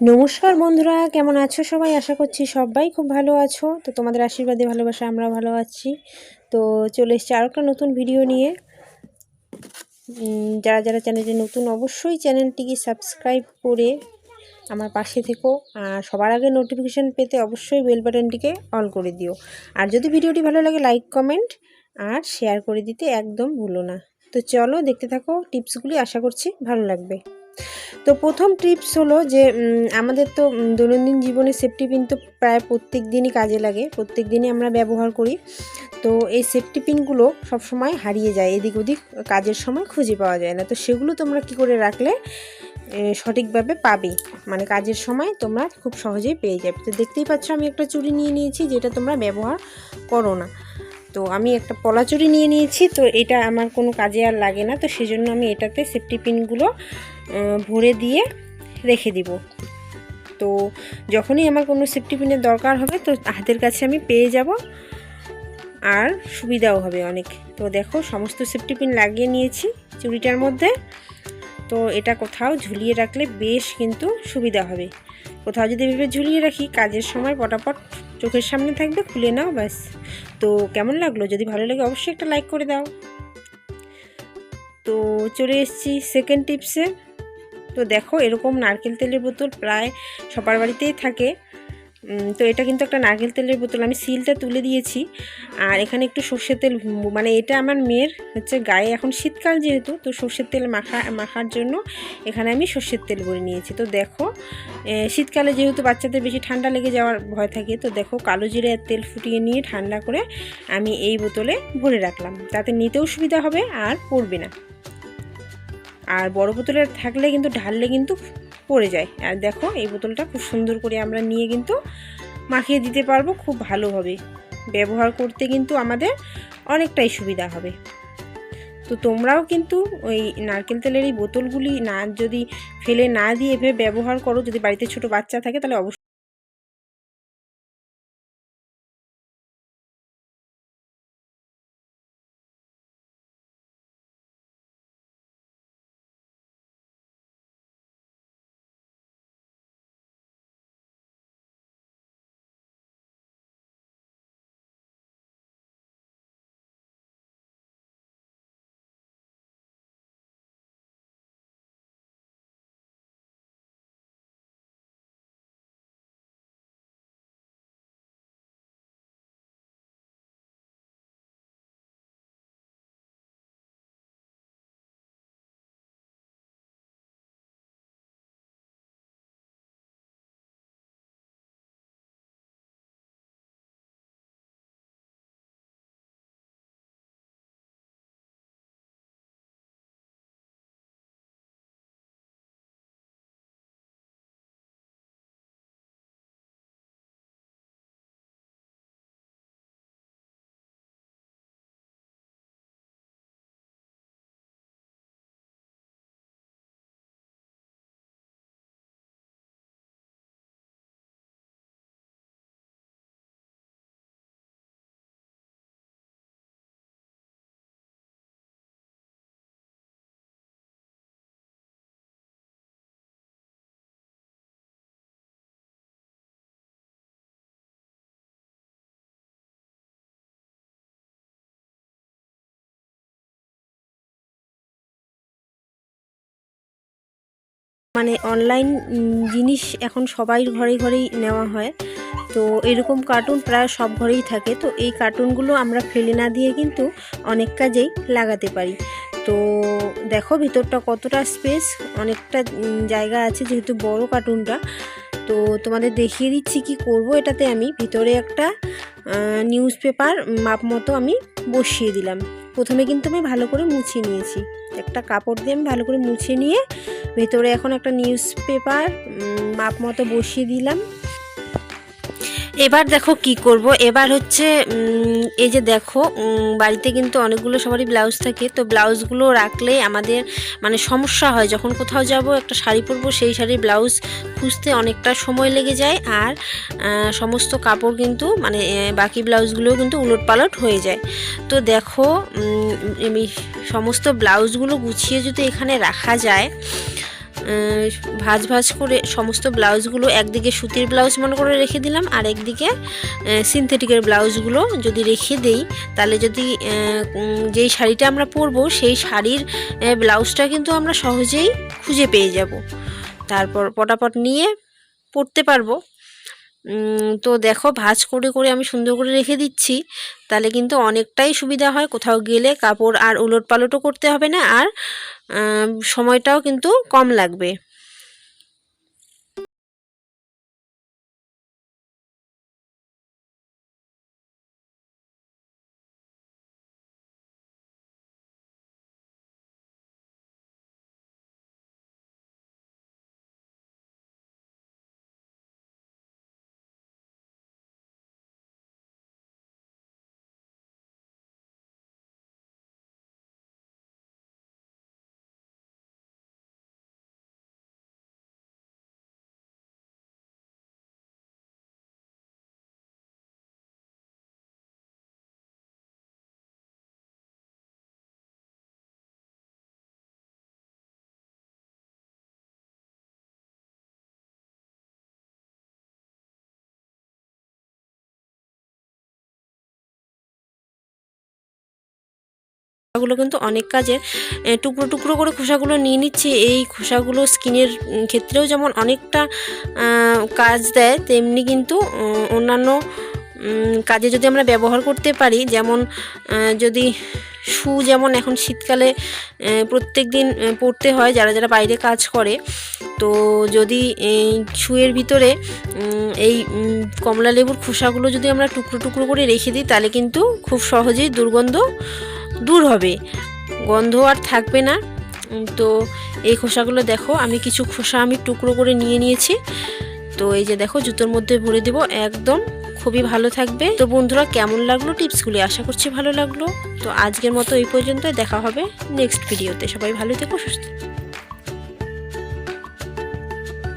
নমস্কার বন্ধুরা, কেমন আছো সবাই? আশা করছি সবাই খুব ভালো আছো। তো তোমাদের আশীর্বাদে, ভালোবাসা আমরা ভালো আছি। তো চলে এসছি আরও একটা নতুন ভিডিও নিয়ে। যারা যারা চ্যানেলটি নতুন, অবশ্যই চ্যানেলটিকে সাবস্ক্রাইব করে আমার পাশে থেকো। আর সবার আগে নোটিফিকেশান পেতে অবশ্যই বেল বাটনটিকে অন করে দিও। আর যদি ভিডিওটি ভালো লাগে লাইক কমেন্ট আর শেয়ার করে দিতে একদম ভুলো না। তো চলো দেখতে থাকো টিপসগুলি আশা করছি ভালো লাগবে। তো প্রথম টিপস হলো যে আমাদের তো দৈনন্দিন জীবনে সেফটি পিন তো প্রায় প্রত্যেক দিনই কাজে লাগে, প্রত্যেক দিনই আমরা ব্যবহার করি। তো এই সেফটি পিনগুলো সবসময় হারিয়ে যায়, এদিক ওদিক কাজের সময় খুঁজে পাওয়া যায় না। তো সেগুলো তোমরা কি করে রাখলে সঠিকভাবে পাবে? মানে কাজের সময় তোমরা খুব সহজেই পেয়ে যাবে। তো দেখতেই পাচ্ছ আমি একটা চুরি নিয়ে নিয়েছি, যেটা তোমরা ব্যবহার করো না। তো আমি একটা পলা চুড়ি নিয়ে নিয়েছি, তো এটা আমার কোনো কাজে আর লাগে না। তো সেজন্য আমি এটাতে সেফটি পিনগুলো ভরে দিয়ে রেখে দিব। তো যখনই আমার কোনো সেফটি পিনের দরকার হবে, তো হাতের কাছে আমি পেয়ে যাব। আর সুবিধাও হবে অনেক। তো দেখো, সমস্ত সেফটি পিন লাগিয়ে নিয়েছি চুড়িটার মধ্যে। তো এটা কোথাও ঝুলিয়ে রাখলে বেশ কিন্তু সুবিধা হবে। কোথাও যদি ভেবে ঝুলিয়ে রাখি, কাজের সময় পটাপট চোখের সামনে থাকবে, খুলে নাও, ব্যাস। তো কেমন লাগল? যদি ভালো লাগে, অবশ্যই একটা লাইক করে দাও। তো চলে এসেছি সেকেন্ড টিপসে তো দেখো, এরকম নারকেল তেলের বোতল প্রায় সবার বাড়িতেই থাকে। তো এটা কিন্তু একটা নারকেল তেলের বোতল। আমি সিলটা তুলে দিয়েছি। আর এখানে একটু সর্ষের তেল মানে এটা আমার মেয়ের হচ্ছে গায়ে এখন শীতকাল যেহেতু, তো সর্ষের তেল মাখা, মাখার জন্য এখানে আমি সর্ষের তেল ভরে নিয়েছি। তো দেখো শীতকালে যেহেতু বাচ্চাদের বেশি ঠান্ডা লেগে যাওয়ার ভয় থাকে, তো দেখো কালো জিরে তেল ফুটিয়ে নিয়ে ঠান্ডা করে আমি এই বোতলে ভরে রাখলাম। তাতে নিতেও সুবিধা হবে আর পড়বে না। আর বড় বোতলে থাকলে কিন্তু ঢাললে কিন্তু পড়ে যায়। আর দেখো, এই বোতলটা খুব সুন্দর করে আমরা নিয়ে কিন্তু মাখিয়ে দিতে পারব খুব ভালোভাবে। ব্যবহার করতে কিন্তু আমাদের অনেকটাই সুবিধা হবে। তো তোমরাও কিন্তু ওই নারকেল তেলের এই বোতলগুলি না যদি ফেলে না দিয়ে এভাবে ব্যবহার করো, যদি বাড়িতে ছোট বাচ্চা থাকে, তাহলে অবশ্যই মানে অনলাইন জিনিস এখন সবাই ঘরে ঘরেই নেওয়া হয়। তো এরকম কার্টুন প্রায় সব ঘরেই থাকে। তো এই কার্টুনগুলো আমরা ফেলে না দিয়ে কিন্তু অনেক কাজেই লাগাতে পারি। তো দেখো ভিতরটা কতটা স্পেস অনেকটা জায়গা আছে যেহেতু বড় কার্টুনটা তো তোমাদের দেখিয়ে দিচ্ছি কি করব। এটাতে আমি ভিতরে একটা নিউজ পেপার মাপ মতো আমি বসিয়ে দিলাম। প্রথমে কিন্তু আমি ভালো করে মুছে নিয়েছি। একটা কাপড় দিয়ে আমি ভালো করে মুছে নিয়ে ভেতরে এখন একটা নিউজ পেপার মাপ মতো বসিয়ে দিলাম। এবার দেখো কি করব। এবার হচ্ছে এই যে দেখো বাড়িতে কিন্তু অনেকগুলো সবারই ব্লাউজ থাকে। তো ব্লাউজগুলো রাখলে আমাদের মানে সমস্যা হয়। যখন কোথাও যাব, একটা শাড়ি পরবো, সেই শাড়ির ব্লাউজ খুঁজতে অনেকটা সময় লেগে যায়। আর সমস্ত কাপড় কিন্তু মানে বাকি ব্লাউজগুলোও কিন্তু উলট পালট হয়ে যায়। তো দেখো সমস্ত ব্লাউজগুলো গুছিয়ে যদি এখানে রাখা যায় ভাজ ভাজ করে সমস্ত ব্লাউজগুলো, একদিকে সুতির ব্লাউজ মনে করে রেখে দিলাম আর একদিকে সিনথেটিকের ব্লাউজগুলো যদি রেখে দেই, তাহলে যদি যেই শাড়িটা আমরা পরবো, সেই শাড়ির ব্লাউজটা কিন্তু আমরা সহজেই খুঁজে পেয়ে যাব। তারপর পটাপট নিয়ে পরতে পারব। তো দেখো, ভাজ করে করে আমি সুন্দর করে রেখে দিচ্ছি। তাহলে কিন্তু অনেকটাই সুবিধা হয়, কোথাও গেলে কাপড় আর উলট পালটও করতে হবে না, আর সময়টাও কিন্তু কম লাগবে। খোসাগুলো কিন্তু অনেক কাজের টুকরো টুকরো করে খোসাগুলো নিয়ে নিচ্ছি। এই খোসাগুলো স্কিনের ক্ষেত্রেও যেমন অনেকটা কাজ দেয়, তেমনি কিন্তু অন্যান্য কাজে যদি আমরা ব্যবহার করতে পারি, যেমন যদি শু যেমন এখন শীতকালে প্রত্যেক দিন পরতে হয়, যারা যারা বাইরে কাজ করে, তো যদি এই শুয়ের ভিতরে এই কমলা লেবুর খোসাগুলো যদি আমরা টুকরো টুকরো করে রেখে দিই, তাহলে কিন্তু খুব সহজেই দুর্গন্ধ দূর হবে। গন্ধ আর থাকবে না। তো এই খোসাগুলো দেখো, আমি কিছু খোসা আমি টুকরো করে নিয়ে নিয়েছি। তো এই যে দেখো, জুতোর মধ্যে ভরে দেব, একদম খুবই ভালো থাকবে। তো বন্ধুরা, কেমন লাগল টিপসগুলি? আশা করছি ভালো লাগল। তো আজকের মতো এই পর্যন্ত দেখা হবে নেক্সট ভিডিওতে সবাই ভালো থেকো, সুস্থ